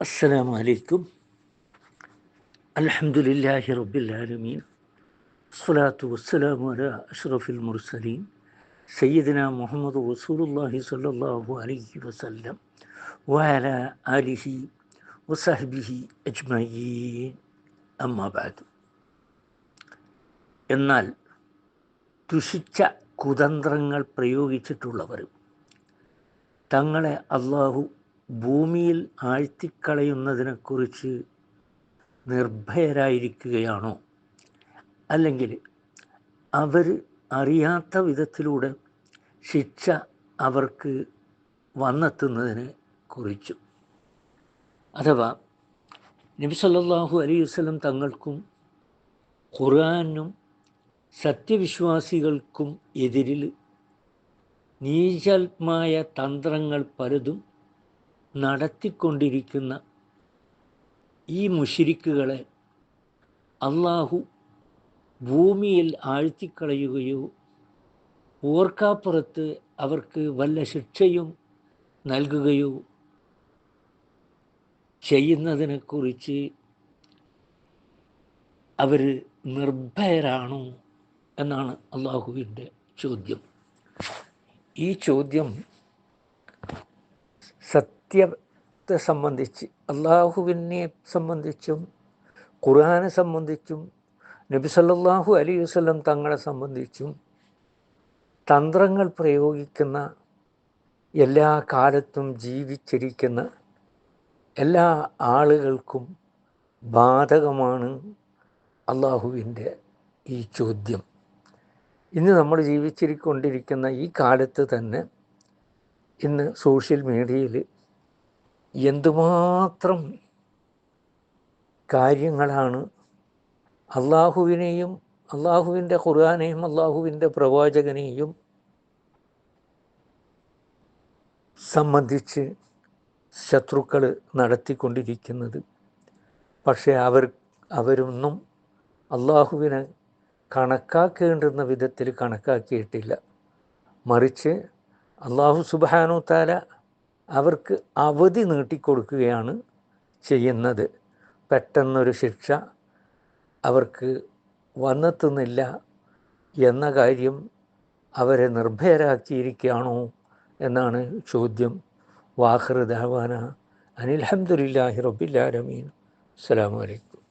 السلام عليكم الحمد لله رب العالمين الصلاة والسلام على أشرف المرسلين سيدنا محمد رسول الله صلى الله عليه وسلم وعلى آله وصحبه أجمعين أما بعد എന്നാൽ ദുഷിച്ച കുതന്ത്രങ്ങൾ പ്രയോഗിച്ചിട്ടുള്ളവരും തങ്ങളെ അള്ളാഹു ഭൂമിയിൽ ആഴ്ത്തിക്കളയുന്നതിനെക്കുറിച്ച് നിർഭയരായിരിക്കുകയാണോ? അല്ലെങ്കിൽ അവർ അറിയാത്ത വിധത്തിലൂടെ ശിക്ഷ അവർക്ക് വന്നെത്തുന്നതിനെ കുറിച്ചു? അഥവാ നബിസല്ലാഹു വസല്ലം തങ്ങൾക്കും ഖുർആനും സത്യവിശ്വാസികൾക്കും എതിരിൽ നീചൽമായ തന്ത്രങ്ങൾ പലതും നടത്തിക്കൊണ്ടിരിക്കുന്ന ഈ മുഷിരിക്കുകളെ അള്ളാഹു ഭൂമിയിൽ ആഴ്ത്തിക്കളയുകയോ ഓർക്കാപ്പുറത്ത് അവർക്ക് വല്ല ശിക്ഷയും നൽകുകയോ ചെയ്യുന്നതിനെക്കുറിച്ച് അവർ നിർഭയരാണോ എന്നാണ് അള്ളാഹുവിന്റെ ചോദ്യം. ഈ ചോദ്യം സത്യത്തെ സംബന്ധിച്ച് അള്ളാഹുവിനെ സംബന്ധിച്ചും ഖുർആാനെ സംബന്ധിച്ചും നബി സല്ലാഹു അലി വസ്ലം തങ്ങളെ സംബന്ധിച്ചും തന്ത്രങ്ങൾ പ്രയോഗിക്കുന്ന എല്ലാ കാലത്തും ജീവിച്ചിരിക്കുന്ന എല്ലാ ആളുകൾക്കും ബാധകമാണ് അള്ളാഹുവിന്റെ ഈ ചോദ്യം. ഇന്ന് നമ്മൾ ജീവിച്ചിരിക്കൊണ്ടിരിക്കുന്ന ഈ കാലത്ത് തന്നെ ഇന്ന് സോഷ്യൽ മീഡിയയിൽ എന്തുമാത്രം കാര്യങ്ങളാണ് അള്ളാഹുവിനെയും അള്ളാഹുവിന്റെ ഖുർആാനെയും അള്ളാഹുവിന്റെ പ്രവാചകനെയും സംബന്ധിച്ച് ശത്രുക്കൾ നടത്തിക്കൊണ്ടിരിക്കുന്നത്. പക്ഷേ അവർ അവരൊന്നും അള്ളാഹുവിനെ കണക്കാക്കേണ്ടുന്ന വിധത്തിൽ കണക്കാക്കിയിട്ടില്ല. മറിച്ച് അള്ളാഹു സുബാനു താല അവർക്ക് അവധി നീട്ടിക്കൊടുക്കുകയാണ് ചെയ്യുന്നത്. പെട്ടെന്നൊരു ശിക്ഷ അവർക്ക് വന്നെത്തുന്നില്ല എന്ന കാര്യം അവരെ നിർഭയരാക്കിയിരിക്കുകയാണോ എന്നാണ് ചോദ്യം. വാഹൃദാവാന അനിൽഹമ്മദില്ലാഹി റബ്ബില്ലാലമീൻ അസ്സാം വലൈക്കും